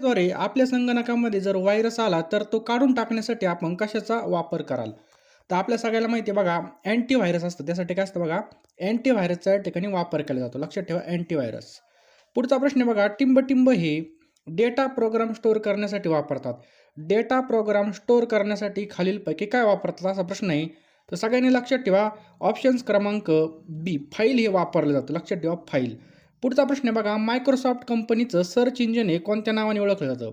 द्वारे आपल्या संगणकामध्ये जर व्हायरस आला तर तो काढून टाकण्यासाठी आपण कशाचा वापर कराल? तर आपल्या सगळ्याला माहिती आहे बघा अँटीव्हायरस असतं. त्यासाठी काय असतं बघा अँटीव्हायरसचा या ठिकाणी वापर केला जातो. लक्षात ठेवा अँटीव्हायरस पुढचा प्रश्न आहे बघा टिंबटिंब हे डेटा प्रोग्राम स्टोअर करण्यासाठी वापरतात. डेटा प्रोग्राम स्टोअर करण्यासाठी खालीलपैकी काय वापरतात असा प्रश्न आहे? तर सगळ्यांनी लक्षात ठेवा ऑप्शन्स क्रमांक बी फाईल हे वापरलं जातं. लक्षात ठेवा फाईल पुढचा प्रश्न आहे बघा मायक्रोसॉफ्ट कंपनीचं सर्च इंजिन हे कोणत्या नावाने ओळखलं जातं?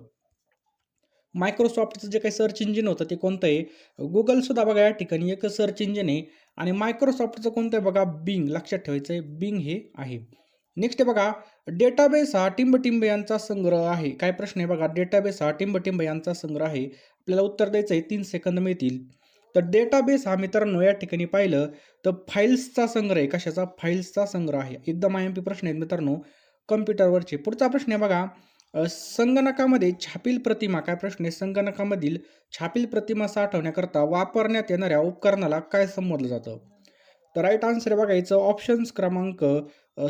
मायक्रोसॉफ्टचं जे काही सर्च इंजिन होतं ते कोणतं आहे? गुगलसुद्धा बघा या ठिकाणी एक सर्च इंजिन आहे. आणि मायक्रोसॉफ्टचं कोणतं आहे बघा? बिंग लक्षात ठेवायचं आहे. बिंग हे आहे. नेक्स्ट आहे बघा डेटाबेस हा टिंबटिंब यांचा संग्रह आहे. काय प्रश्न आहे बघा? डेटाबेस हा टिंबटिंब यांचा संग्रह आहे. आपल्याला उत्तर द्यायचं आहे तीन सेकंद मिळतील. तर डेटाबेस हा मित्रांनो या ठिकाणी पाहिलं तर फाईल्सचा संग्रह आहे. कशाचा? फाईल्सचा संग्रह आहे. एकदम आय एम पी प्रश्न आहेत मित्रांनो. कम्प्युटरवरचे पुढचा प्रश्न आहे बघा. संगणकामध्ये छापील प्रतिमा काय प्रश्न आहे? संगणकामधील छापील प्रतिमा साठवण्याकरता वापरण्यात येणाऱ्या उपकरणाला काय संबोधलं जातं? तर राईट आन्सर बघायचं ऑप्शन्स क्रमांक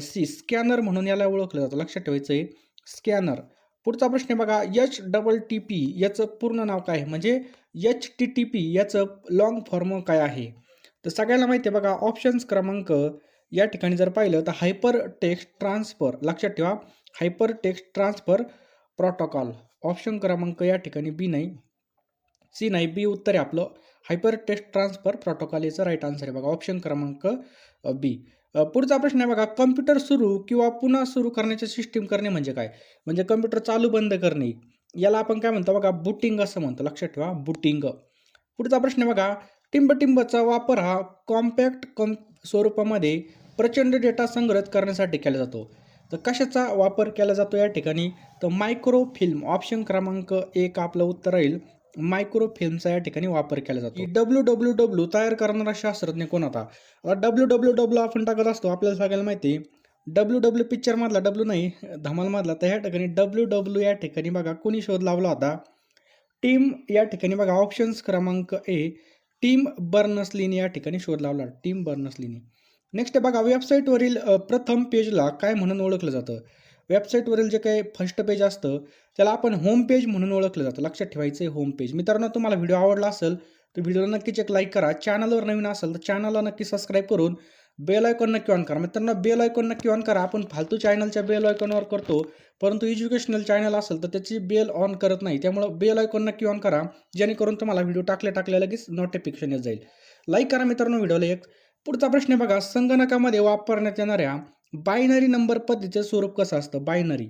सी स्कॅनर म्हणून याला ओळखलं जातं. लक्षात ठेवायचं आहे स्कॅनर पुढचा प्रश्न आहे बघा एच डबल टी पी याचं पूर्ण नाव काय आहे? म्हणजे एच टी टी पी याचं लॉंग फॉर्म काय आहे? तर सगळ्यांना माहिती आहे बघा ऑप्शन्स क्रमांक या ठिकाणी जर पाहिलं तर हायपर टेक्स्ट ट्रान्सफर लक्षात ठेवा hyper text transfer protocol option क्रमांक या ठिकाणी बी नाही सी नाही बी उत्तर आहे आपलं. हायपर टेक्स्ट ट्रान्सफर प्रोटोकॉल याचं राईट आन्सर आहे बघा ऑप्शन क्रमांक बी पुढचा प्रश्न आहे बघा कम्प्युटर सुरू किंवा पुन्हा सुरू करण्याची सिस्टीम करणे म्हणजे काय? म्हणजे कम्प्युटर चालू बंद करणे. याला आपण काय म्हणतो बघा बुटिंग असं म्हणतो. लक्षात ठेवा बुटिंग पुढचा प्रश्न आहे बघा टिंबटिंबचा वापर हा कॉम्पॅक्ट कम स्वरूपामध्ये प्रचंड डेटा संग्रहित करण्यासाठी केला जातो. तर कशाचा वापर केला जातो या ठिकाणी? तर मायक्रो फिल्म ऑप्शन क्रमांक एक आपलं उत्तर राहील. मायक्रो फिल्मचा या ठिकाणी वापर केला जातो. डब्ल्यू डब्ल्यू डब्ल्यू तयार करणारा शास्त्रज्ञ कोण होता डब्ल्यू डब्ल्यू डब्ल्यू आपण टाकत असतो आपल्याला सगळ्याला माहिती डब्ल्यू डब्ल्यू पिक्चरमधला डब्ल्यू नाही धमालमधला तर ह्या ठिकाणी डब्ल्यू डब्ल्यू या ठिकाणी बघा कोणी शोध लावला होता? टीम या ठिकाणी बघा ऑप्शन्स क्रमांक ए टीम बर्नसलीने या ठिकाणी शोध लावला. टीम बर्नसलीने नेक्स्ट बघा वेबसाईटवरील प्रथम पेजला काय म्हणून ओळखलं जातं? वेबसाईटवरील जे काही फर्स्ट पेज असतं त्याला आपण होम पेज म्हणून ओळखलं जातं. लक्षात ठेवायचं आहे होम पेज मित्रांनो तुम्हाला व्हिडिओ आवडला असेल तर व्हिडिओला नक्कीच एक लाईक करा. चॅनलवर नवीन असेल तर चॅनलला नक्की सबस्क्राईब करून बेल आयकॉन नक्की ऑन करा. मित्रांनो बेल आयकॉन नक्की ऑन करा. आपण फालतू चॅनलच्या बेल आयकॉनवर करतो परंतु एज्युकेशनल चॅनल असेल तर त्याची बेल ऑन करत नाही. त्यामुळं बेल आयकॉन नक्की ऑन करा. जेणेकरून तुम्हाला व्हिडिओ टाकल्या टाकल्या लगेच नोटिफिकेशन येत जाईल. लाईक करा मित्रांनो व्हिडिओला एक. पुढचा प्रश्न बघा. संगणकामध्ये वापरण्यात येणाऱ्या बायनरी नंबर पद्धतीचं स्वरूप कसं असतं? बायनरी.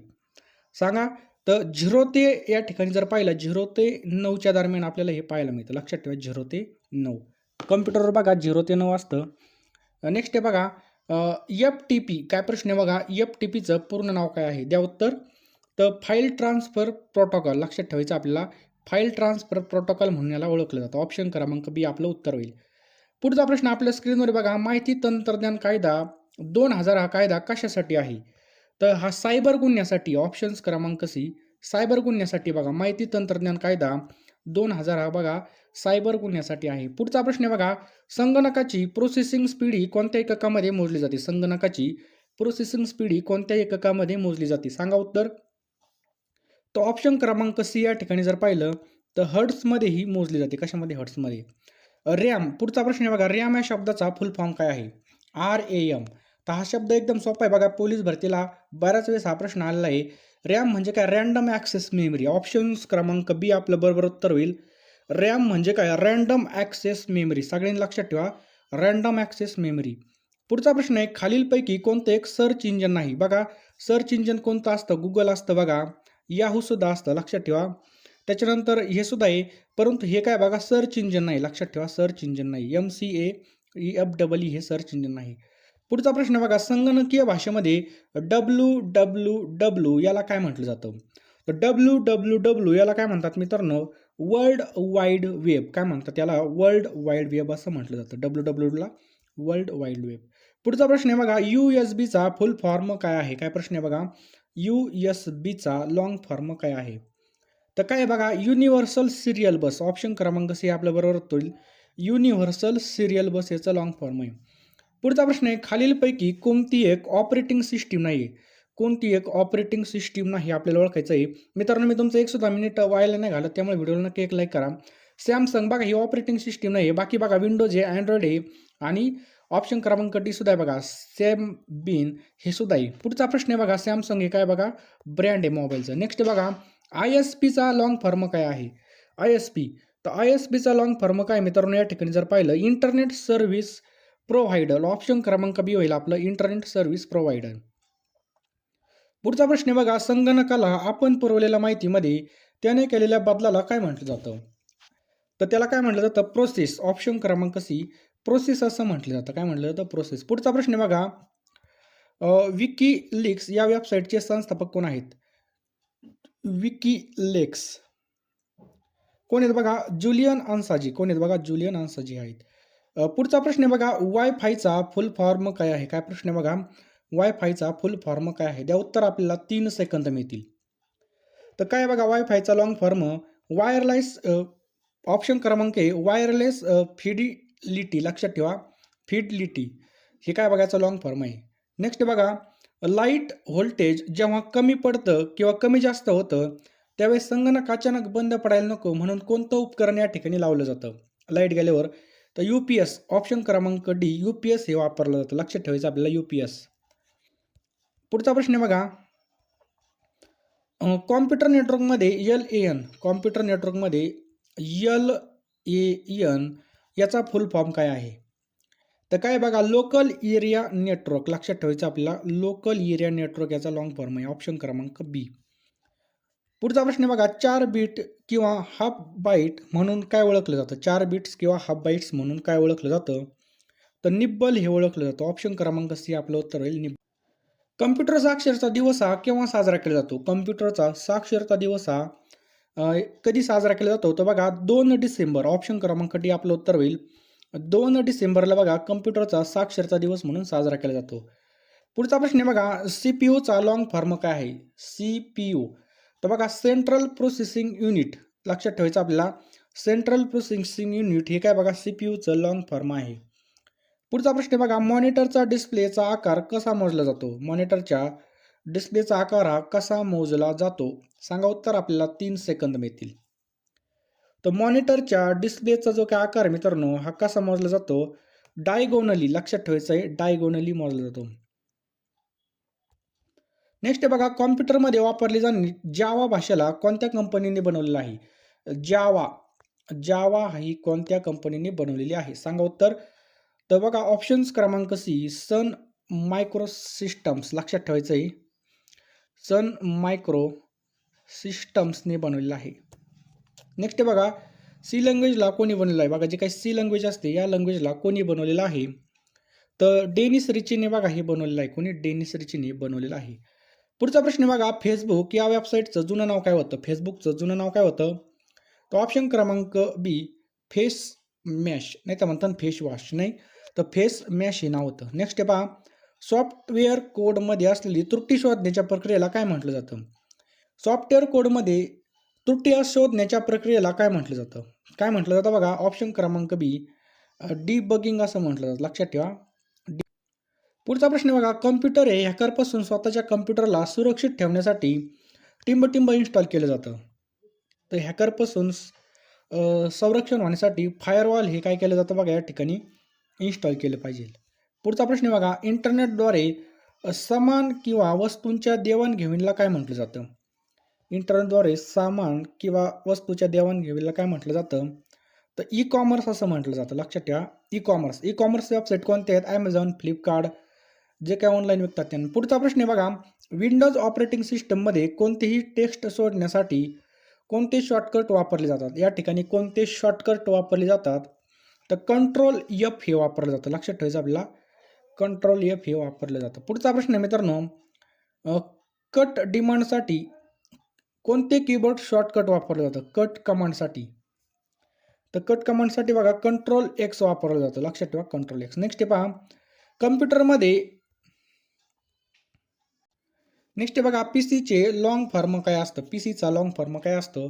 सांगा. तर झिरो ते या ठिकाणी जर पाहिलं झिरो ते नऊच्या दरम्यान आपल्याला हे पाहायला मिळतं. लक्षात ठेवा झिरो ते नऊ. कम्प्युटरवर बघा झिरो ते नऊ असतं. नेक्स्ट आहे बघा एफ टी पी काय प्रश्न आहे बघा? एफ टी पीचं पूर्ण नाव काय आहे? द्या उत्तर. तर फाईल ट्रान्सफर प्रोटोकॉल. लक्षात ठेवायचं आपल्याला फाईल ट्रान्सफर प्रोटोकॉल म्हणून याला ओळखलं जातं. ऑप्शन क्रमांक बी आपलं उत्तर होईल. पुढचा प्रश्न आपल्या स्क्रीनवर बघा माहिती तंत्रज्ञान कायदा दोन हजार हा कायदा कशासाठी आहे? तर हा सायबर गुन्ह्यासाठी ऑप्शन्स क्रमांक सी सायबर गुन्ह्यासाठी बघा माहिती तंत्रज्ञान कायदा दोन हजार हा बघा सायबर गुन्ह्यासाठी आहे. पुढचा प्रश्न आहे बघा संगणकाची प्रोसेसिंग स्पीड ही कोणत्या एककामध्ये मोजली जाते? संगणकाची प्रोसेसिंग स्पीड ही कोणत्या एककामध्ये मोजली जाते? सांगा उत्तर. तर ऑप्शन क्रमांक सी या ठिकाणी जर पाहिलं तर हर्ट्समध्ये ही मोजली जाते. कशामध्ये? हर्ट्समध्ये रॅम पुढचा प्रश्न आहे बघा रॅम या शब्दाचा फुल फॉर्म काय आहे? आर ए एम तर हा शब्द एकदम सोपा आहे. बघा पोलीस भरतीला बऱ्याच वेळेस हा प्रश्न आलेला आहे. रॅम म्हणजे काय? Random access memory. ऑप्शन्स क्रमांक बी आपलं बरोबर उत्तर होईल. रॅम म्हणजे काय? Random access memory. सगळ्यांनी लक्षात ठेवा. Random access memory. पुढचा प्रश्न आहे खालीलपैकी कोणतं एक सर्च इंजन नाही? बघा सर्च इंजन कोणतं असतं? गुगल असतं बघा. याहूसुद्धा असतं. लक्षात ठेवा. त्याच्यानंतर हे सुद्धा आहे. परंतु हे काय बघा सर्च इंजन नाही. लक्षात ठेवा सर्च इंजन नाही. M C A E F double E हे सर्च इंजन नाही. पुढचा प्रश्न बघा संगणकीय भाषेमध्ये डब्ल्यू डब्ल्यू डब्ल्यू याला काय म्हटलं जातं? तर डब्ल्यू डब्ल्यू डब्ल्यू याला काय म्हणतात मित्रांनो? World wide web. काय म्हणतात याला वर्ल्ड वाईड वेब असं म्हटलं जातं. डब्ल्यू डब्ल्यूला वर्ल्ड वाईड वेब. पुढचा प्रश्न आहे बघा यू एस बीचा फुल फॉर्म काय आहे? काय प्रश्न आहे बघा? यू एस बीचा लॉंग फॉर्म काय आहे? तर काय आहे बघा युनिव्हर्सल सिरियल बस ऑप्शन क्रमांक सी आपल्या बरोबर होईल. युनिव्हर्सल सिरियल बस याचा लॉंग फॉर्म आहे. पुढचा प्रश्न आहे खालीलपैकी कोणती एक ऑपरेटिंग सिस्टीम नाही आहे कोणती एक ऑपरेटिंग सिस्टीम नाही आपल्याला ओळखायचं आहे. मित्रांनो मी तुमचं एक सुद्धा मिनिट वायला नाही घालत त्यामुळे व्हिडिओला नक्की एक लाईक करा. सॅमसंग बघा ही ऑपरेटिंग सिस्टीम नाही आहे बाकी बघा विंडोज आहे अँड्रॉइड आहे आणि ऑप्शन क्रमांक टी सुद्धा आहे बघा. सॅम बिन हे सुद्धा आहे. पुढचा प्रश्न आहे बघा सॅमसंग हे काय बघा? ब्रँड आहे मोबाईलचं नेक्स्ट बघा आय एस पीचा लॉंग फॉर्म काय आहे? आय एस पी तर आय एस पीचा लॉंग फॉर्म काय मित्रांनो या ठिकाणी जर पाहिलं इंटरनेट सर्व्हिस प्रोव्हायडर ऑप्शन क्रमांक बी होईल आपलं इंटरनेट सर्व्हिस प्रोव्हायडर पुढचा प्रश्न बघा संगणकाला आपण पुरवलेल्या माहितीमध्ये त्याने केलेल्या बदलाला काय म्हटलं जातं? तर त्याला काय म्हटलं जातं? प्रोसेस ऑप्शन क्रमांक सी प्रोसेस असं म्हटलं जातं. काय म्हटलं जातं? प्रोसेस पुढचा प्रश्न बघा विकी लिक्स या वेबसाईटचे संस्थापक कोण आहेत? विकी लेक्स कोण आहेत बघा? जुलियन अन्साजी कोण आहेत बघा? जुलियन अन्साजी आहेत. पुढचा प्रश्न आहे बघा वायफायचा फुल फॉर्म काय आहे? काय प्रश्न आहे बघा? वायफायचा फुल फॉर्म काय आहे? द्या उत्तर आपल्याला तीन सेकंद मिळतील. तर काय बघा बघा वायफायचा लॉंग फॉर्म वायरलेस ऑप्शन क्रमांक आहे वायरलेस फिडिलिटी लक्षात ठेवा फिडलिटी हे काय बघायचं? लॉंग फॉर्म आहे. नेक्स्ट बघा लाइट व्होल्टेज जेव्हा कमी पडतं किंवा कमी जास्त होतं त्यावेळेस संगणक अचानक बंद पडायला नको म्हणून कोणतं उपकरण या ठिकाणी लावलं जातं? लाइट गेल्यावर तर यू पी एस ऑप्शन क्रमांक डी यू पी एस हे वापरलं जातं. लक्षात ठेवायचं आपल्याला यू पी एस पुढचा प्रश्न आहे बघा. कॉम्प्युटर नेटवर्कमध्ये एल ए एन कॉम्प्युटर नेटवर्कमध्ये यल ए एन याचा फुल फॉर्म काय आहे? तर काय बघा लोकल एरिया नेटवर्क लक्षात ठेवायचं आपल्याला लोकल एरिया नेटवर्क याचा लॉंग फॉर्म आहे. ऑप्शन क्रमांक बी पुढचा प्रश्न बघा चार बीट किंवा हाफ बाईट म्हणून काय ओळखलं जातं? चार बीट्स किंवा हाफ बाईट्स म्हणून काय ओळखलं जातं? तर निब्बल हे ओळखलं जातं. ऑप्शन क्रमांक सी आपलं उत्तर होईल निब्बल. कम्प्युटर साक्षरता दिवस हा केव्हा साजरा केला जातो? कम्प्युटरचा साक्षरता दिवस हा कधी साजरा केला जातो? तर बघा दोन डिसेंबर ऑप्शन क्रमांक डी आपलं उत्तर होईल. दोन डिसेंबरला बघा कम्प्युटरचा साक्षरता दिवस म्हणून साजरा केला जातो. पुढचा प्रश्न बघा सी पी यूचा लॉंग फॉर्म काय आहे? C P U. तर बघा सेंट्रल प्रोसेसिंग युनिट लक्षात ठेवायचं आपल्याला. सेंट्रल प्रोसेसिंग युनिट हे काय बघा सी पी यूचं लॉंग फॉर्म आहे. पुढचा प्रश्न आहे बघा मॉनिटरचा डिस्प्लेचा आकार कसा मोजला जातो? मॉनिटरच्या डिस्प्लेचा आकार हा कसा मोजला जातो? सांगा उत्तर आपल्याला तीन सेकंद मिळतील. तर मॉनिटरच्या डिस्प्लेचा जो काय आकार मित्रांनो हा कसा मोजला जातो? डायगोनली लक्षात ठेवायचं आहे डायगोनली मोजला जातो. नेक्स्ट बघा कॉम्प्युटरमध्ये वापरली जाणारी जावा भाषेला कोणत्या कंपनीने बनवलेलं आहे? जावा. जावा ही कोणत्या कंपनीने बनवलेली आहे? सांगा उत्तर. तर बघा ऑप्शन्स क्रमांक सी सन मायक्रो सिस्टम्स लक्षात ठेवायचं आहे. सन मायक्रो सिस्टम्सने बनवलेलं आहे. नेक्स्ट बघा सी लँग्वेजला कोणी बनवलेलं आहे? बघा जे काही सी लँग्वेज असते या लँग्वेजला कोणी बनवलेलं आहे? तर डेनिस रिचीने बघा हे बनवलेलं आहे. कोणी? डेनिस रिचीने बनवलेलं आहे. पुढचा प्रश्न बघा फेसबुक या वेबसाईटचं जुनं नाव काय होतं? फेसबुकचं जुनं नाव काय होतं? तर ऑप्शन क्रमांक बी फेस मॅश नाही तर म्हणतात फेस वॉश नाही? तर फेस मॅश हे नाव होतं. नेक्स्ट पहा सॉफ्टवेअर कोडमध्ये असलेली त्रुटी शोधण्याच्या प्रक्रियेला काय म्हटलं जातं? सॉफ्टवेअर कोडमध्ये त्रुटी शोधण्याच्या प्रक्रियेला काय म्हटलं जातं? काय म्हटलं जातं बघा ऑप्शन क्रमांक बी डी बगिंग असं म्हटलं जातं. लक्षात ठेवा. पुढचा प्रश्न बघा कम्प्युटर हे हॅकरपासून स्वतःच्या कम्प्युटरला सुरक्षित ठेवण्यासाठी टिंब इन्स्टॉल केलं जातं. तर हॅकरपासून संरक्षण होण्यासाठी फायरवॉल हे काय केलं जातं बघा या ठिकाणी इन्स्टॉल केलं पाहिजे. पुढचा प्रश्न बघा इंटरनेटद्वारे सामान किंवा वस्तूंच्या देवाणघेवाणीला काय म्हटलं जातं? इंटरनेटद्वारे सामान किंवा वस्तूच्या देवाणघेवीला काय म्हटलं जातं? तर ई कॉमर्स असं म्हटलं जातं लक्षात ठेवा E commerce E commerce website कोणते आहेत? ॲमेझॉन फ्लिपकार्ट जे काय ऑनलाईन विकतात त्यांना. पुढचा प्रश्न आहे बघा विंडोज ऑपरेटिंग सिस्टममध्ये कोणतेही टेक्स्ट सोडण्यासाठी कोणते शॉर्टकट वापरले जातात? या ठिकाणी कोणते शॉर्टकट वापरले जातात? तर कंट्रोल एफ हे वापरलं जातं. लक्षात ठेवायचं आपल्याला. कंट्रोल एफ हे वापरलं जातं. पुढचा प्रश्न आहे मित्रांनो कट डिमांडसाठी कोणते कीबोर्ड शॉर्टकट वापरलं जातं? कट कमांडसाठी तर कट कमांडसाठी बघा कंट्रोल एक्स वापरलं जातं. लक्षात ठेवा कंट्रोल एक्स नेक्स्ट पहा कम्प्युटरमध्ये नेक्स्ट बघा पी सीचे लाँग फॉर्म काय असतं? पी सीचा लाँग फॉर्म काय असतं?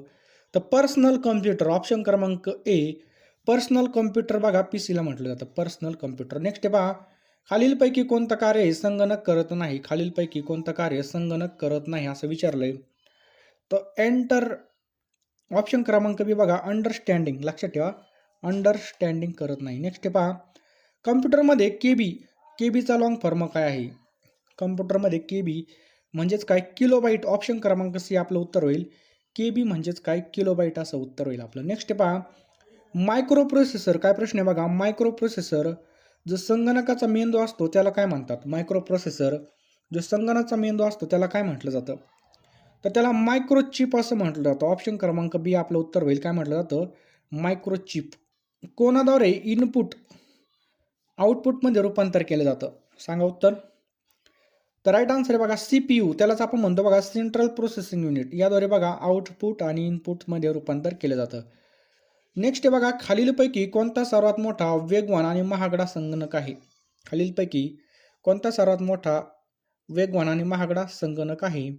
तर पर्सनल कम्प्युटर ऑप्शन क्रमांक ए पर्सनल कम्प्युटर बघा पी सीला म्हटलं जातं पर्सनल कम्प्युटर नेक्स्ट बघा पहा खालीलपैकी कोणतं कार्य संगणक करत नाही? खालीलपैकी कोणतं कार्य संगणक करत नाही? असं विचारलंय. तर एंटर ऑप्शन क्रमांक बी बघा अंडरस्टँडिंग लक्षात ठेवा अंडरस्टँडिंग करत नाही. नेक्स्ट पहा कम्प्युटरमध्ये के बी के बीचा लाँग फॉर्म काय आहे? कम्प्युटरमध्ये के बी म्हणजेच काय? किलोबाईट ऑप्शन क्रमांक सी आपलं उत्तर होईल. के बी म्हणजेच काय? किलोबाईट असं उत्तर होईल आपलं. नेक्स्ट पहा. मायक्रो प्रोसेसर काय प्रश्न आहे बघा? मायक्रो प्रोसेसर जो संगणकाचा मेंदू असतो त्याला काय म्हणतात? मायक्रो प्रोसेसर जो संगणकाचा मेंदू असतो त्याला काय म्हटलं जातं? तर त्याला मायक्रोचिप असं म्हटलं जातं. ऑप्शन क्रमांक बी आपलं उत्तर होईल. काय म्हटलं जातं? मायक्रोचिप कोणाद्वारे इनपुट आउटपुटमध्ये रूपांतर केलं जातं? सांगा उत्तर. तर राईट आन्सर आहे बघा सी पी यू त्यालाच आपण म्हणतो बघा सेंट्रल प्रोसेसिंग युनिट याद्वारे बघा आउटपुट आणि इनपुटमध्ये रूपांतर केलं जातं. नेक्स्ट आहे बघा खालीलपैकी कोणता सर्वात मोठा वेगवान आणि महागडा संगणक आहे? खालीलपैकी कोणता सर्वात मोठा वेगवान आणि महागडा संगणक आहे?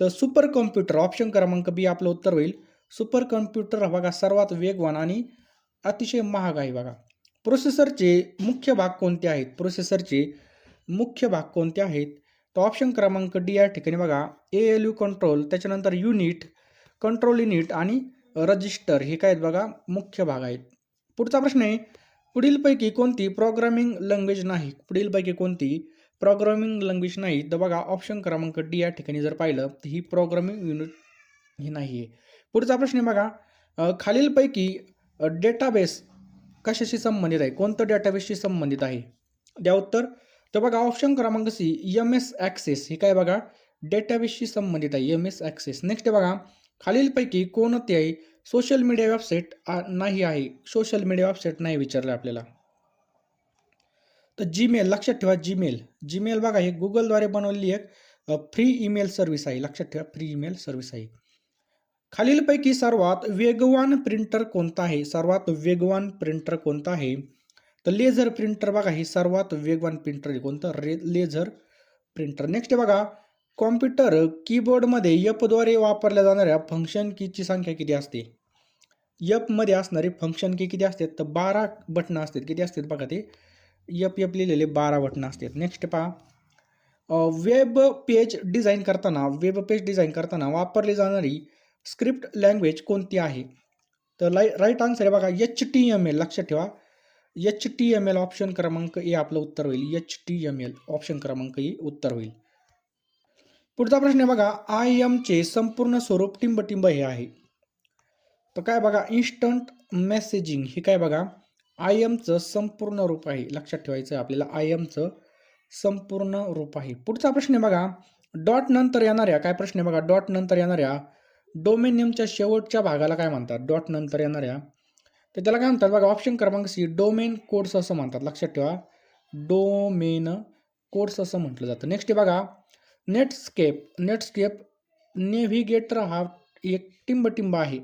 तर सुपर कॉम्प्युटर ऑप्शन क्रमांक बी आपलं उत्तर होईल. सुपर कॉम्प्युटर हा बघा सर्वात वेगवान आणि अतिशय महाग आहे बघा. प्रोसेसरचे मुख्य भाग कोणते आहेत? प्रोसेसरचे मुख्य भाग कोणते आहेत? तर ऑप्शन क्रमांक डी या ठिकाणी बघा. ए एल यू कंट्रोल त्याच्यानंतर युनिट कंट्रोल युनिट आणि रजिस्टर हे काय आहेत बघा? मुख्य भाग आहेत. पुढचा प्रश्न आहे पुढीलपैकी कोणती प्रोग्रामिंग लँग्वेज नाही? पुढीलपैकी कोणती प्रोग्रामिंग लँग्वेज नाही? तर बघा ऑप्शन क्रमांक डी या ठिकाणी जर पाहिलं तर ही प्रोग्रामिंग युनिट ही नाही आहे पुढचा प्रश्न आहे बघा खालीलपैकी डेटाबेस कशाशी संबंधित आहे? कोणतं डेटाबेसशी संबंधित आहे? द्या उत्तर तर बघा ऑप्शन क्रमांक सी एम एस ॲक्सेस हे काय बघा डेटाबेसशी संबंधित आहे एम एस ॲक्सेस नेक्स्ट बघा खालीलपैकी कोणते आहे सोशल मीडिया वेबसाईट नाही आहे? सोशल मीडिया वेबसाईट नाही विचारलं आपल्याला. तर जीमेल लक्षात ठेवा जीमेल जीमेल बघा हे गुगलद्वारे बनवलेली एक फ्री ईमेल सर्व्हिस आहे. लक्षात ठेवा फ्री ईमेल सर्व्हिस आहे. खालीलपैकी सर्वात वेगवान प्रिंटर कोणता आहे? सर्वात वेगवान प्रिंटर कोणता आहे? तर लेझर प्रिंटर बघा हे सर्वात वेगवान प्रिंटर आहे. कोणतं? रे लेझर प्रिंटर नेक्स्ट बघा कॉम्प्युटर कीबोर्डमध्ये यपद्वारे वापरल्या जाणाऱ्या फंक्शन कीची संख्या किती असते? यपमध्ये असणारे फंक्शन की किती असतात? तर बारा बटणं असतात. किती असतात बघा ते? यप यप लिहिलेले बारा बटणं असतात. नेक्स्ट पहा. वेब पेज डिझाईन करताना वेब पेज डिझाईन करताना वापरली जाणारी स्क्रिप्ट लँग्वेज कोणती आहे? तर लाई राईट आन्सर आहे बघा एच टी एम एल लक्षात ठेवा. H T M L option क्रमांक ए आपलं उत्तर होईल. H T M L option क्रमांक ए उत्तर होईल. पुढचा प्रश्न आहे बघा आय एमचे संपूर्ण स्वरूप टिंबटिंब हे आहे. तर काय बघा इन्स्टंट मेसेजिंग हे काय बघा आय एमचं संपूर्ण रूप आहे. लक्षात ठेवायचं आहे आपल्याला आय एमचं संपूर्ण रूप आहे. पुढचा प्रश्न आहे बघा डॉट नंतर येणाऱ्या काय प्रश्न आहे बघा डॉट नंतर येणाऱ्या डोमेन नेमच्या शेवटच्या भागाला काय म्हणतात? डॉट नंतर येणाऱ्या तर त्याला काय म्हणतात बघा ऑप्शन क्रमांक सी डोमेन कोड्स असं म्हणतात. लक्षात ठेवा. डोमेन कोड्स असं म्हटलं जातं. नेक्स्ट बघा नेटस्केप नेटस्केप नेव्हिगेटर हा एक टिंबटिंब आहे.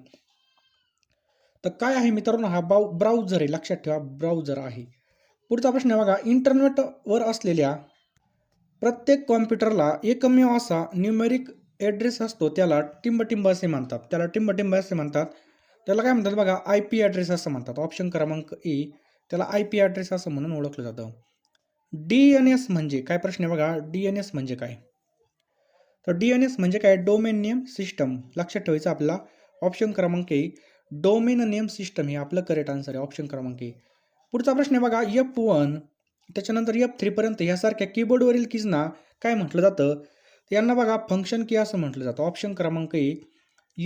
तर काय आहे मित्रांनो हा बाउ ब्राउझर आहे. लक्षात ठेवा ब्राउझर आहे. पुढचा प्रश्न आहे बघा इंटरनेटवर असलेल्या प्रत्येक कॉम्प्युटरला एकमेव असा न्यूमेरिक ॲड्रेस असतो त्याला टिंबटिंब असे म्हणतात. त्याला टिंबटिंब असे म्हणतात. त्याला काय म्हणतात बघा आय पी ॲड्रेस असं म्हणतात. ऑप्शन क्रमांक ए त्याला आय पी ॲड्रेस असं म्हणून ओळखलं जातं. डी एन एस म्हणजे काय प्रश्न आहे बघा? डी एन एस म्हणजे काय? तर डी एन एस म्हणजे काय? डोमेन नेम सिस्टम लक्षात ठेवायचं आपला ऑप्शन क्रमांक ए डोमेन नेम सिस्टम हे आपलं करेक्ट आन्सर आहे. ऑप्शन क्रमांक ए पुढचा प्रश्न आहे बघा एफ वन त्याच्यानंतर एफ थ्रीपर्यंत ह्यासारख्या कीबोर्डवरील कीजना काय म्हटलं जातं? यांना बघा फंक्शन की असं म्हटलं जातं. ऑप्शन क्रमांक A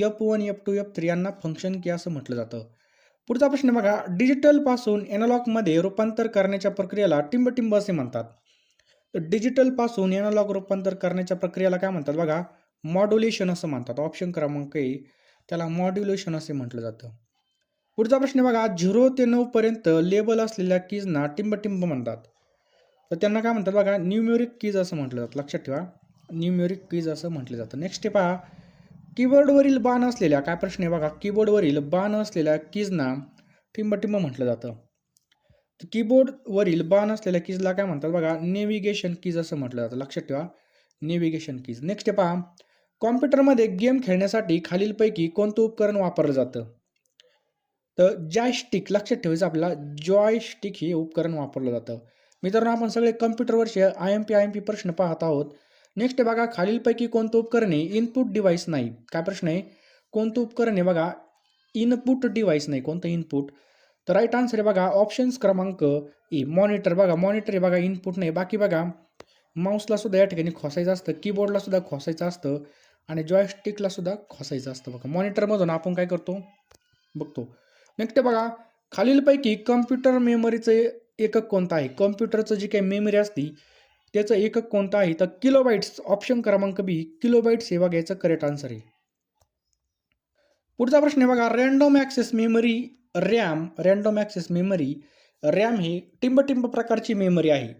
F one F two F three यांना फंक्शन की असं म्हटलं जातं. पुढचा प्रश्न बघा. डिजिटलपासून एनालॉगमध्ये रूपांतर करण्याच्या प्रक्रियेला टिंबटिंब असे म्हणतात. तर डिजिटलपासून एनालॉग रूपांतर करण्याच्या प्रक्रियेला काय म्हणतात बघा? मॉड्युलेशन असं म्हणतात. ऑप्शन क्रमांक ए त्याला मॉड्युलेशन असे म्हटलं जातं. पुढचा प्रश्न बघा. झिरो ते नऊपर्यंत लेबल असलेल्या कीजना टिंबटिंब म्हणतात. तर त्यांना काय म्हणतात बघा? न्यूम्युरिक कीज असं म्हटलं जातं. लक्षात ठेवा. न्यूम्युरिक कीज असं म्हटलं जातं. नेक्स्ट पहा. कीबोर्डवरील बाण असलेल्या काय प्रश्न आहे बघा? कीबोर्डवरील बाण असलेल्या कीजना टिंबटिंब म्हटलं जातं. तर कीबोर्डवरील बाण असलेल्या कीजला काय म्हणतात बघा? नेव्हिगेशन कीज असं म्हटलं जातं. लक्षात ठेवा. नेव्हिगेशन कीज नेक्स्ट पहा. कॉम्प्युटरमध्ये गेम खेळण्यासाठी खालीलपैकी कोणतं उपकरण वापरलं जातं? तर जॉयस्टिक लक्षात ठेवायचं आपल्याला. जॉयस्टिक हे उपकरण वापरलं जातं. मित्रांनो आपण सगळे कम्प्युटरवरचे I M P I M P प्रश्न पाहत आहोत. नेक्स्ट बघा खालीलपैकी कोणतं उपकरणे इनपुट डिव्हाइस नाही? काय प्रश्न आहे? कोणतं उपकरण आहे बघा इनपुट डिव्हाइस नाही कोणतं इनपुट तर राईट आन्सर आहे बघा ऑप्शन्स क्रमांक ए. मॉनिटर बघा मॉनिटर आहे बघा इनपुट नाही. बाकी बघा माऊसला सुद्धा या ठिकाणी खोसायचं असतं कीबोर्डला सुद्धा खोसायचं असतं आणि जॉयस्टिकला सुद्धा खोसायचं असतं बघा. मॉनिटरमधून आपण काय करतो? बघतो. नेक्स्ट बघा खालीलपैकी कम्प्युटर मेमरीचं एकक कोणतं आहे? कम्प्युटरचं जी काही मेमरी असती त्याचं एकक कोणतं आहे? तर किलोबाईट्स ऑप्शन क्रमांक बी किलोबाईट सेवा घ्यायचं करेक्ट आन्सर आहे. पुढचा प्रश्न आहे बघा random access memory RAM random access memory RAM ही टिंबटिंब प्रकारची मेमरी आहे.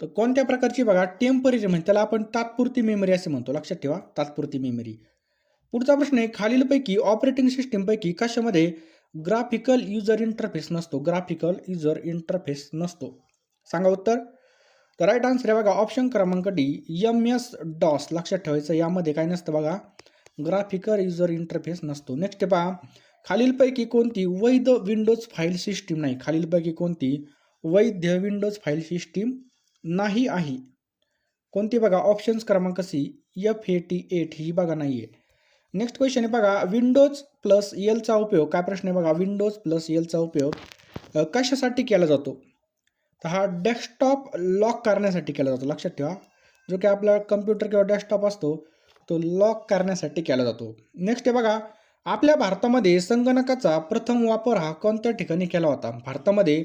तर कोणत्या प्रकारची बघा टेंपररी म्हणजे त्याला आपण तात्पुरती मेमरी असे म्हणतो. लक्षात ठेवा तात्पुरती मेमरी पुढचा प्रश्न आहे खालीलपैकी ऑपरेटिंग सिस्टीमपैकी कशामध्ये ग्राफिकल युजर इंटरफेस नसतो? ग्राफिकल युजर इंटरफेस नसतो. सांगा उत्तर. तर राईट आन्सर आहे बघा ऑप्शन क्रमांक डी एम एस डॉस लक्षात ठेवायचं यामध्ये काय नसतं बघा. ग्राफिकल युजर इंटरफेस नसतो. नेक्स्ट पहा. खालीलपैकी कोणती वैध विंडोज फाईल सिस्टीम नाही? खालीलपैकी कोणती वैध विंडोज फाईल सिस्टीम नाही आहे? कोणती बघा ऑप्शन्स क्रमांक C F A T eight ही बघा नाही आहे नेक्स्ट क्वेश्चन आहे बघा विंडोज प्लस एलचा उपयोग काय प्रश्न आहे बघा विंडोज प्लस एलचा उपयोग कशासाठी केला जातो? तर हा डेस्कटॉप लॉक करण्यासाठी केला जातो. लक्षात ठेवा. जो की आपला कम्प्युटर किंवा डेस्कटॉप असतो तो लॉक करण्यासाठी केला जातो. नेक्स्ट आहे बघा. आपल्या भारतामध्ये संगणकाचा प्रथम वापर हा कोणत्या ठिकाणी केला होता? भारतामध्ये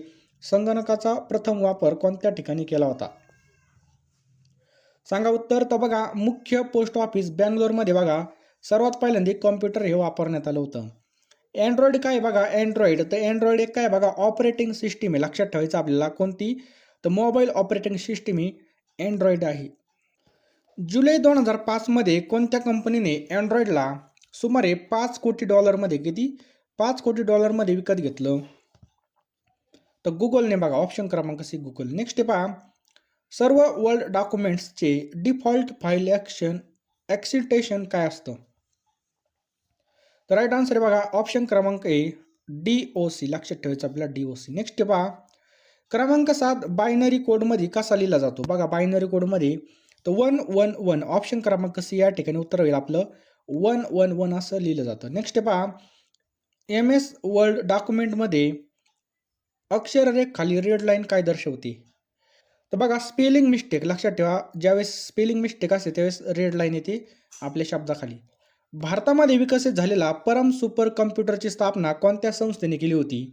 संगणकाचा प्रथम वापर कोणत्या ठिकाणी केला होता? सांगा उत्तर. तर बघा मुख्य पोस्ट ऑफिस बँगलोरमध्ये बघा. सर्वात पहिल्यांदा कॉम्प्युटर हे वापरण्यात आलं होतं. अँड्रॉइड काय बघा अँड्रॉइड तर अँड्रॉइड एक काय बघा ऑपरेटिंग सिस्टीम आहे. लक्षात ठेवायचं आपल्याला कोणती? तर मोबाईल ऑपरेटिंग सिस्टीम ही अँड्रॉइड आहे. जुलै दोन हजार पाचमध्ये कोणत्या कंपनीने अँड्रॉइडला सुमारे पाच कोटी डॉलरमध्ये किती? पाच कोटी डॉलरमध्ये विकत घेतलं. तर गुगलने बघा ऑप्शन क्रमांक सी गुगल नेक्स्ट पहा. सर्व वर्ल्ड डॉक्युमेंट्सचे डिफॉल्ट फाईल ॲक्शन ॲक्सिटेशन काय असतं? तर राईट आन्सर आहे बघा ऑप्शन क्रमांक ए डी ओ सी लक्षात ठेवायचं आपल्याला डी ओ सी नेक्स्ट पहा क्रमांक सात बायनरी कोडमध्ये कसा लिहिला जातो? बघा बायनरी कोडमध्ये तर वन वन वन ऑप्शन क्रमांक सी या ठिकाणी उत्तर होईल आपलं. वन वन वन असं लिहिलं जातं. नेक्स्ट पहा एम एस वर्ल्ड डॉक्युमेंटमध्ये अक्षररेख खाली रेड लाईन काय दर्शवते? तर बघा स्पेलिंग मिस्टेक लक्षात ठेवा ज्यावेळेस स्पेलिंग मिस्टेक असते त्यावेळेस रेड लाईन येते आपल्या शब्दाखाली. भारतामध्ये विकसित झालेला परम सुपर कम्प्युटरची स्थापना कोणत्या संस्थेने केली होती?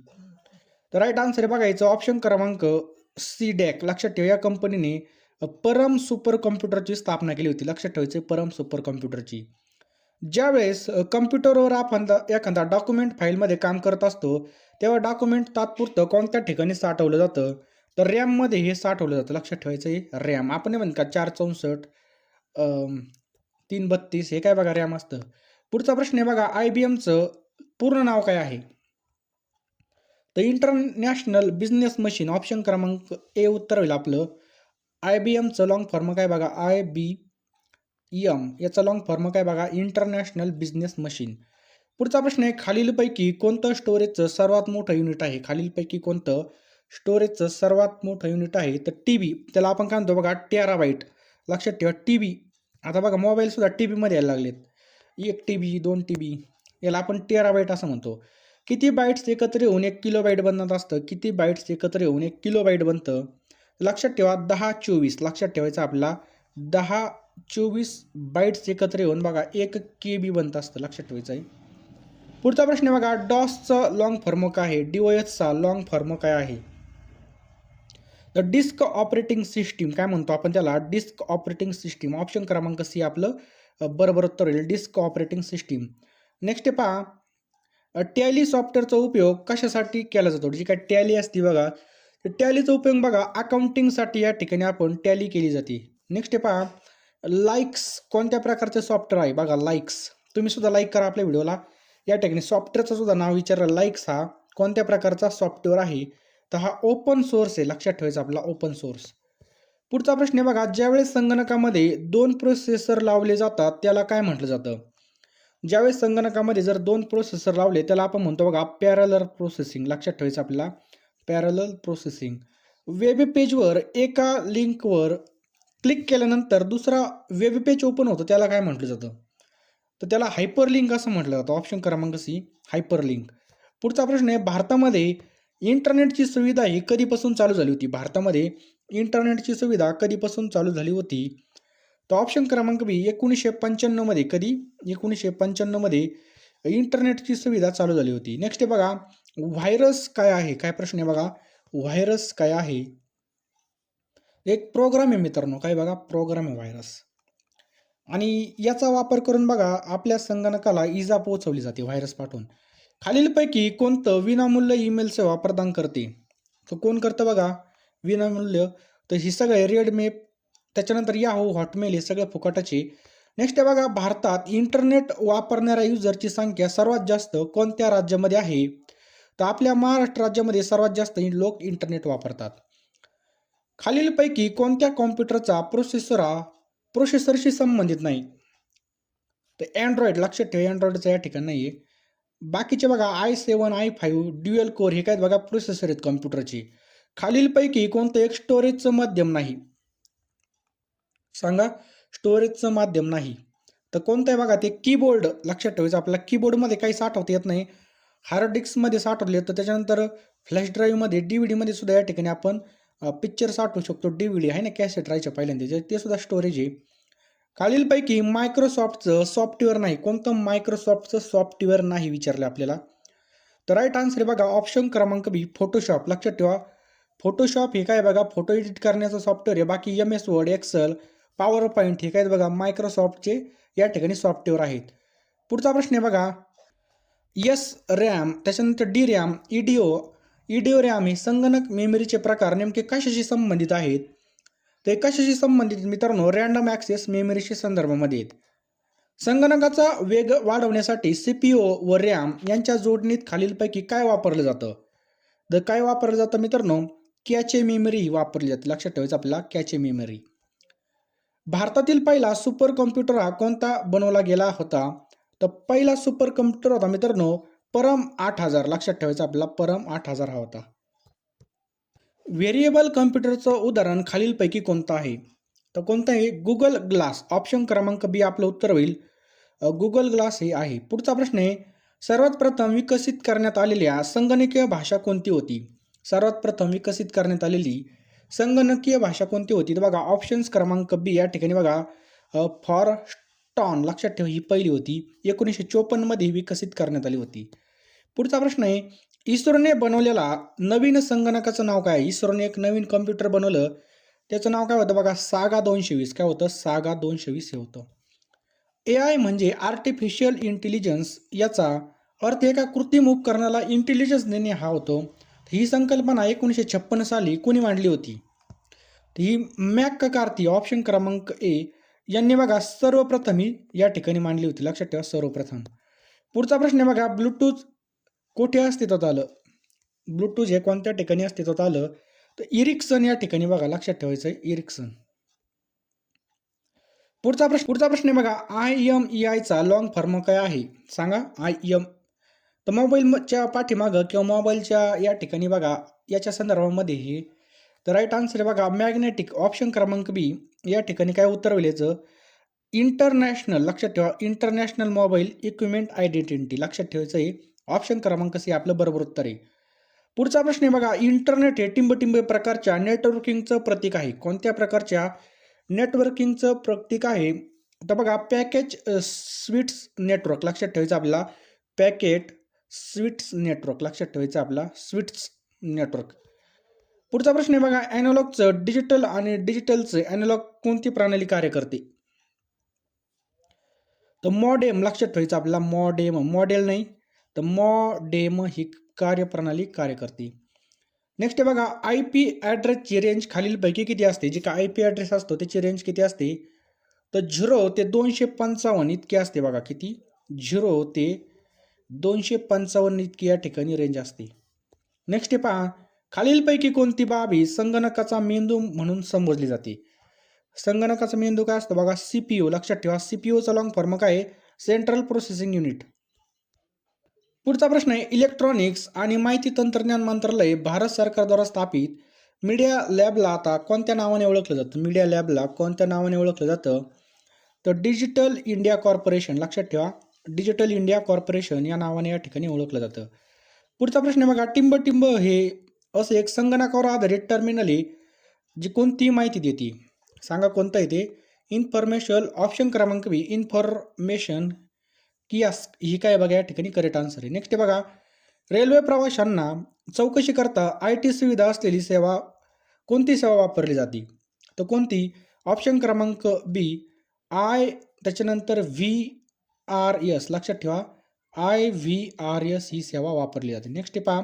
तर राईट आन्सर आहे बघायचं ऑप्शन क्रमांक सी डॅक लक्षात ठेवा या कंपनीने परम सुपर कम्प्युटरची स्थापना केली होती. लक्षात ठेवायचं परम सुपर कम्प्युटरची. ज्यावेळेस कम्प्युटरवर आपण एखादा डॉक्युमेंट फाईलमध्ये काम करत असतो तेव्हा डॉक्युमेंट तात्पुरतं कोणत्या ठिकाणी साठवलं जातं? तर रॅममध्ये हे साठवलं जातं. लक्षात ठेवायचं आहे रॅम आपण नाही का चार चौसष्ट तीन बत्तीस हे काय बघा रॅम असतं. पुढचा प्रश्न आहे बघा आय बी एमचं पूर्ण नाव काय आहे? तर इंटरनॅशनल बिझनेस मशीन ऑप्शन क्रमांक ए उत्तर होईल आपलं. आय बी एमचं लॉंग फॉर्म काय बघा आय बी एम. याचा लॉंग फॉर्म काय बघा इंटरनॅशनल बिझनेस मशीन पुढचा प्रश्न आहे खालीलपैकी कोणतं स्टोरेजचं सर्वात मोठं युनिट आहे? खालीलपैकी कोणतं स्टोरेजचं सर्वात मोठं युनिट आहे? तर टी बी त्याला आपण काय म्हणतो बघा टेराबाईट लक्षात ठेवा टी बी आता बघा मोबाईलसुद्धा टी बीमध्ये यायला लागलेत. एक टी बी दोन टी बी याला आपण टेराबाईट असं म्हणतो. किती बाईट्स एकत्र येऊन एक किलो बाईट बनत असतं? किती बाईट्स एकत्र येऊन एक किलो बाईट बनतं? लक्षात ठेवा दहा चोवीस. लक्षात ठेवायचं आपला दहा चोवीस बाईट्स एकत्र येऊन बघा एक के बी बनत असतं. लक्षात ठेवायचं आहे. पुढचा प्रश्न बघा डॉसचा लॉंग फॉर्म काय आहे? डी ओ एचचा लॉंग फॉर्म काय आहे? तर डिस्क ऑपरेटिंग सिस्टीम काय म्हणतो आपण त्याला? डिस्क ऑपरेटिंग सिस्टीम ऑप्शन क्रमांक सी आपलं बरोबर उत्तर होईल. डिस्क ऑपरेटिंग सिस्टीम नेक्स्ट पहा. टॅली सॉफ्टवेअरचा उपयोग कशासाठी केला जातो? जी काय टॅली असते बघा टॅलीचा उपयोग बघा अकाउंटिंगसाठी या ठिकाणी आपण टॅली केली जाते. नेक्स्ट पहा. लाईक्स कोणत्या प्रकारचे सॉफ्टवेअर आहे? बघा लाईक्स तुम्ही सुद्धा लाईक करा आपल्या व्हिडिओला या ठिकाणी सॉफ्टवेअरचं सुद्धा नाव विचारलं. लाईक्स हा कोणत्या प्रकारचा सॉफ्टवेअर आहे? तर हा ओपन सोर्स आहे लक्षात ठेवायचा आपला ओपन सोर्स पुढचा प्रश्न आहे बघा ज्यावेळेस संगणकामध्ये दोन प्रोसेसर लावले जातात त्याला काय म्हटलं जातं? ज्यावेळेस संगणकामध्ये जर दोन प्रोसेसर लावले त्याला आपण म्हणतो बघा पॅरलर प्रोसेसिंग लक्षात ठेवायचं आपल्याला पॅरलर प्रोसेसिंग वेब पेजवर एका लिंकवर क्लिक केल्यानंतर दुसरा वेब पेज ओपन होतं त्याला काय म्हटलं जातं? तर त्याला हायपर लिंक असं म्हटलं जातं ऑप्शन क्रमांक सी हायपर लिंक पुढचा प्रश्न आहे भारतामध्ये इंटरनेटची सुविधा ही कधीपासून चालू झाली होती? भारतामध्ये इंटरनेटची सुविधा कधीपासून चालू झाली होती? तर ऑप्शन क्रमांक बी एकोणीसशे पंच्याण्णवमध्ये कधी? एकोणीसशे पंच्याण्णवमध्ये इंटरनेटची सुविधा चालू झाली होती. नेक्स्ट आहे बघा व्हायरस काय आहे? काय प्रश्न आहे बघा? व्हायरस काय आहे? एक प्रोग्राम आहे मित्रांनो काय बघा? प्रोग्राम आहे व्हायरस आणि याचा वापर करून बघा आपल्या संगणकाला इजा पोहोचवली जाते व्हायरस पाठवून. खालीलपैकी कोणतं विनामूल्य ईमेल सेवा प्रदान करते? तर कोण करतं बघा? विनामूल्य. तर ही सगळे रेडमेप त्याच्यानंतर याहू हॉटमेल हे सगळे फुकटाचे. नेक्स्ट आहे बघा भारतात इंटरनेट वापरणाऱ्या युजरची संख्या सर्वात जास्त कोणत्या राज्यामध्ये आहे? तर आपल्या महाराष्ट्र राज्यामध्ये सर्वात जास्त लोक इंटरनेट वापरतात. खालीलपैकी कोणत्या कॉम्प्युटरचा प्रोसेसर हा प्रोसेसरशी संबंधित नाही? तर अँड्रॉइड लक्षात ठेवा अँड्रॉइडचा या ठिकाणी नाही आहे बाकीचे बघा I seven I five dual core हे काय बघा प्रोसेसर आहेत कॉम्प्युटरचे खालीलपैकी कोणतं एक स्टोरेजचं माध्यम नाही. सांगा स्टोरेजचं माध्यम नाही. तर कोणतं आहे बघा ते कीबोर्ड लक्षात ठेवायचं आपल्याला कीबोर्डमध्ये काही साठवता येत नाही. हार्ड डिस्कमध्ये साठवले तर त्याच्यानंतर फ्लॅश ड्राईव्हमध्ये डी व्ही डीमध्ये सुद्धा या ठिकाणी आपण पिक्चर साठवू शकतो डी व्ही डी आहे ना कॅसेट राहायच्या पहिल्यांदा ते सुद्धा स्टोरेज आहे. खालीलपैकी मायक्रोसॉफ्टचं सॉफ्टवेअर नाही कोणतं मायक्रोसॉफ्टचं सॉफ्टवेअर नाही विचारलं आपल्याला. तर राईट आन्सर बघा ऑप्शन क्रमांक बी फोटोशॉप लक्षात ठेवा फोटोशॉप हे काय बघा फोटो एडिट करण्याचं सॉफ्टवेअर आहे. बाकी M S word Excel power point हे काय बघा मायक्रोसॉफ्टचे या ठिकाणी सॉफ्टवेअर आहेत. पुढचा प्रश्न आहे बघा यस रॅम त्याच्यानंतर D RAM EDO EDO RAM हे संगणक मेमरीचे प्रकार नेमके कशाशी संबंधित आहेत? ते कशाशी संबंधित मित्रांनो? रँडम ॲक्सेस मेमरीशी संदर्भामध्ये आहेत. संगणकाचा वेग वाढवण्यासाठी सी पी ओ व रॅम यांच्या जोडणीत खालीलपैकी काय वापरलं जातं? तर काय वापरलं जातं मित्रांनो? कॅचे मेमरी ही वापरली जाते. लक्षात ठेवायचं आपल्याला कॅचे मेमरी. भारतातील पहिला सुपर कॉम्प्युटर हा कोणता बनवला गेला होता? तर पहिला सुपर कम्प्युटर होता मित्रांनो परम आठ हजार. लक्षात ठेवायचा आपला परम आठ हजार हा होता. व्हेरिएबल कम्प्युटरचं उदाहरण खालीलपैकी कोणतं आहे? तर कोणतं आहे? गुगल ग्लास ऑप्शन क्रमांक बी आपलं उत्तर होईल. गुगल ग्लास हे आहे. पुढचा प्रश्न आहे. सर्वात प्रथम विकसित करण्यात आलेल्या संगणकीय भाषा कोणती होती? सर्वात प्रथम विकसित करण्यात आलेली संगणकीय भाषा कोणती होती? तर बघा ऑप्शन्स क्रमांक बी या ठिकाणी बघा. फॉर टॉन लक्षात ठेवा ही पहिली होती. एकोणीसशे चोपन्नमध्ये विकसित करण्यात आली होती. पुढचा प्रश्न आहे. इस्रोने बनवलेला नवीन संगणकाचं नाव काय? इस्रोने एक नवीन कम्प्युटर बनवलं. त्याचं नाव काय होतं बघा? सागा दोनशे वीस काय होतं? सागा दोनशे वीस हे होतं. ए आय म्हणजे आर्टिफिशियल इंटेलिजन्स याचा अर्थ एका कृत्रिम उपकरणाला इंटेलिजन्स देणे हा होतो. ही संकल्पना एकोणीसशे छप्पन्न साली कोणी मांडली होती? ही मॅक कार्ती ऑप्शन क्रमांक ए यांनी बघा सर्वप्रथम ही या ठिकाणी मांडली होती. लक्षात ठेवा सर्वप्रथम. पुढचा प्रश्न आहे बघा ब्लूटूथ कुठे अस्तित्वात आलं ब्लूटूथ हे कोणत्या ठिकाणी अस्तित्वात आलं तर इरिक्सन या ठिकाणी बघा लक्षात ठेवायचं आहे इरिक्सन पुढचा प्रश्न पुढचा प्रश्न आहे बघा आय एम ई आयचा लॉंग फॉर्म काय आहे? सांगा आय एम तर मोबाईलच्या पाठीमागं किंवा मोबाईलच्या या ठिकाणी बघा याच्या संदर्भामध्ये तर राईट आन्सर आहे बघा मॅग्नेटिक ऑप्शन क्रमांक बी या ठिकाणी काय उत्तर इंटरनॅशनल लक्षात ठेवा इंटरनॅशनल मोबाईल इक्विपमेंट आयडेंटिटी लक्षात ठेवायचं आहे. ऑप्शन क्रमांक सी आपलं बरोबर उत्तर आहे पुढचा प्रश्न आहे बघा इंटरनेट हे टिंबटिंब प्रकारच्या नेटवर्किंगचं प्रतीक आहे. कोणत्या प्रकारच्या नेटवर्किंगचं प्रतीक आहे? तर बघा पॅकेज स्वीट्स नेटवर्क लक्षात ठेवायचं आपला पॅकेट स्वीट्स नेटवर्क लक्षात ठेवायचं आपला स्वीट्स नेटवर्क पुढचा प्रश्न आहे बघा ॲनॉलॉगचं डिजिटल आणि डिजिटलचं ॲनॉलॉग कोणती प्रणाली कार्य करते? तर मॉडेम लक्षात ठेवायचं आपला मॉडेम मॉडेल नाही. तर मॉडेम ही कार्यप्रणाली कार्य करते नेक्स्ट आहे बघा आय पी ॲड्रेसची रेंज खालीलपैकी किती असते? जे का आय पी ॲड्रेस असतो त्याची रेंज किती असते? तर झिरो ते दोनशे पंचावन्न इतकी असते बघा किती? झिरो ते दोनशे पंचावन्न इतकी या ठिकाणी रेंज असते. नेक्स्ट आहे पहा खालीलपैकी कोणती बाबी संगणकाचा मेंदू म्हणून संबोधली जाते? संगणकाचा मेंदू काय असतो बघा? सी पी यू लक्षात ठेवा सी पी यूचा लॉंग फॉर्म काय सेंट्रल प्रोसेसिंग युनिट पुढचा प्रश्न आहे इलेक्ट्रॉनिक्स आणि माहिती तंत्रज्ञान मंत्रालय भारत सरकारद्वारा स्थापित मीडिया लॅबला आता कोणत्या नावाने ओळखलं जातं? मीडिया लॅबला कोणत्या नावाने ओळखलं जातं? तर डिजिटल इंडिया कॉर्पोरेशन लक्षात ठेवा डिजिटल इंडिया कॉर्पोरेशन या नावाने या ठिकाणी ओळखलं जातं. पुढचा प्रश्न आहे बघा टिंब टिंब हे असं एक संगणकावर आधारित टर्मिनल आहे जी कोणती माहिती देते. सांगा कोणतं येते इन्फॉर्मेशन ऑप्शन क्रमांक बी इन्फॉर्मेशन की अस ही काय बघा या ठिकाणी करेक्ट आन्सर आहे. नेक्स्ट बघा रेल्वे प्रवाशांना चौकशी करता आय टी सुविधा असलेली सेवा कोणती सेवा वापरली जाते? तर कोणती? ऑप्शन क्रमांक बी आय त्याच्यानंतर व्ही आर एस लक्षात ठेवा आय व्ही आर एस ही सेवा वापरली जाते. नेक्स्ट पहा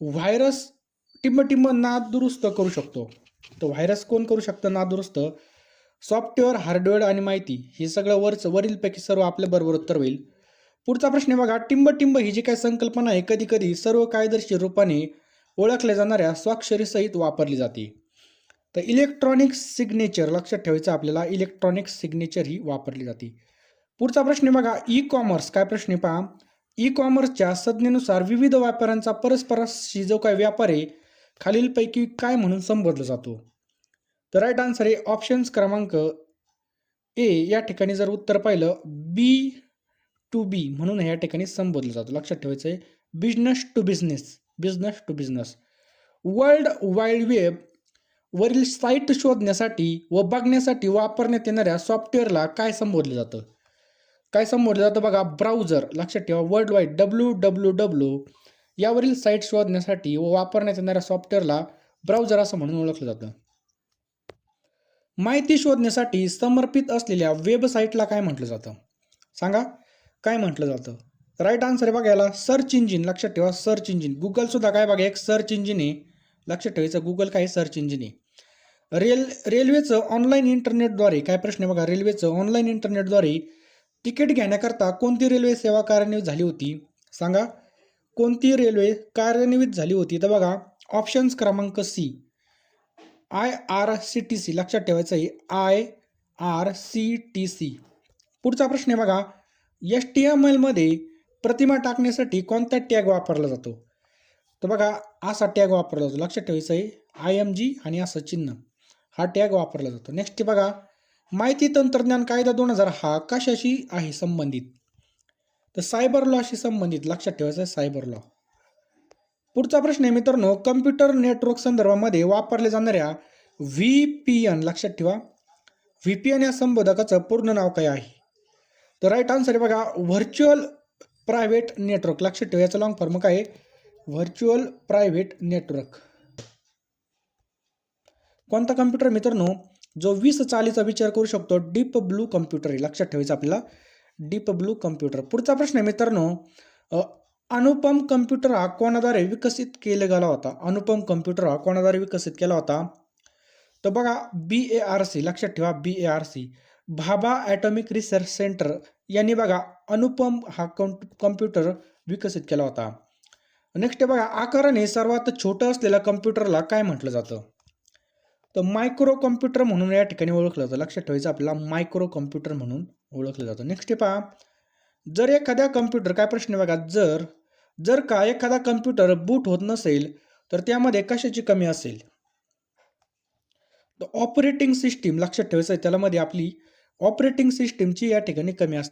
व्हायरस टिंब टिंब नादुरुस्त करू शकतो. तर व्हायरस कोण करू शकतं? नादुरुस्त सॉफ्टवेअर हार्डवेअर आणि माहिती हे सगळं वरच वरीलपैकी सर्व आपल्याबरोबर उत्तर होईल. पुढचा प्रश्न आहे बघा टिंब टिंब ही जी काय संकल्पना आहे कधी कधी सर्व कायदेशीर रूपाने ओळखल्या जाणाऱ्या स्वाक्षरीसहित वापरली जाते. तर इलेक्ट्रॉनिक सिग्नेचर लक्षात ठेवायचं आपल्याला इलेक्ट्रॉनिक सिग्नेचर ही वापरली जाते. पुढचा प्रश्न आहे बघा ई कॉमर्स काय प्रश्न आहे पहा? ई कॉमर्सच्या संज्ञेनुसार विविध व्यापाऱ्यांचा परस्पराशी जो काय व्यापार आहे खालीलपैकी काय म्हणून संबोधला जातो? तर राईट आन्सर आहे ऑप्शन्स क्रमांक ए या ठिकाणी जर उत्तर पाहिलं बी टू बी म्हणून या ठिकाणी संबोधलं जातं. लक्षात ठेवायचं आहे business to business business to business world wide web वरील साईट शोधण्यासाठी व बघण्यासाठी वापरण्यात येणाऱ्या सॉफ्टवेअरला काय संबोधलं जातं? काय संबोधलं जातं बघा? ब्राउझर लक्षात ठेवा. World wide W W W यावरील साईट शोधण्यासाठी व वापरण्यात येणाऱ्या सॉफ्टवेअरला ब्राउझर असं म्हणून ओळखलं जातं. माहिती शोधण्यासाठी समर्पित असलेल्या वेबसाईटला काय म्हटलं जातं? सांगा. काय म्हटलं जातं? राईट आन्सर आहे बघायला सर्च इंजिन लक्षात ठेवा. सर्च इंजिन गुगलसुद्धा काय बघा एक सर्च इंजिन आहे. लक्षात ठेवायचं गुगल काय सर्च इंजिन आहे? रेल रेल्वेचं ऑनलाईन इंटरनेटद्वारे काय प्रश्न आहे बघा रेल्वेचं ऑनलाईन इंटरनेटद्वारे तिकीट घेण्याकरता कोणती रेल्वे सेवा कार्यान्वित झाली होती? सांगा. कोणती रेल्वे कार्यान्वित झाली होती? तर बघा ऑप्शन्स क्रमांक C I R C T C लक्षात ठेवायचं आहे I R C T C. पुढचा प्रश्न आहे बघा एस टी एम एलमध्ये प्रतिमा टाकण्यासाठी कोणता टॅग वापरला जातो? तर बघा असा टॅग वापरला जातो. लक्षात ठेवायचं आहे आय एम जी आणि असं चिन्ह. हा टॅग वापरला जातो. नेक्स्ट बघा माहिती तंत्रज्ञान कायदा दोन हजार हा कशाशी आहे संबंधित? तर सायबर लॉशी संबंधित. लक्षात ठेवायचं आहे सायबर लॉ. पुढचा प्रश्न आहे मित्रांनो कम्प्युटर नेटवर्क संदर्भामध्ये वापरल्या जाणाऱ्या व्ही पी एन लक्षात ठेवा. व्ही पी एन या संबोधकाचं पूर्ण नाव काय आहे? तर राईट आन्सर आहे बघा व्हर्च्युअल प्रायव्हेट नेटवर्क लक्षात ठेवा याचं लॉंग फॉर्म काय आहे? व्हर्च्युअल प्रायव्हेट नेटवर्क कोणता कम्प्युटर मित्रांनो? जो वीस चालीचा विचार करू शकतो डीप ब्लू कम्प्युटर आहे. लक्षात ठेवायचं आपल्याला डीप ब्लू कम्प्युटर पुढचा प्रश्न आहे मित्रांनो अनुपम कम्प्युटर हा कोणाद्वारे विकसित केला गेला होता? अनुपम कम्प्युटर हा कोणाद्वारे विकसित केला होता? तर बघा बी ए आर सी लक्षात ठेवा B A R C Bhabha atomic research centre यांनी बघा अनुपम हा कम्प्युटर विकसित केला होता. नेक्स्ट बघा आकाराने सर्वात छोटं असलेल्या कम्प्युटरला काय म्हटलं जातं? तर मायक्रो कम्प्युटर म्हणून या ठिकाणी ओळखलं जातं. लक्षात ठेवायचं आपल्याला मायक्रो कम्प्युटर म्हणून ओळखलं जातं. नेक्स्ट पहा जर एखाद्या कम्प्युटर काय प्रश्न आहे बघा? जर जर का एखादा कम्प्युटर बूट होत नसेल तर त्यामध्ये कशाची कमी असेल? तर ऑपरेटिंग सिस्टीम लक्षात ठेवायचं आहे त्याला मध्ये आपली ऑपरेटिंग सिस्टीमची या ठिकाणी कमी असते.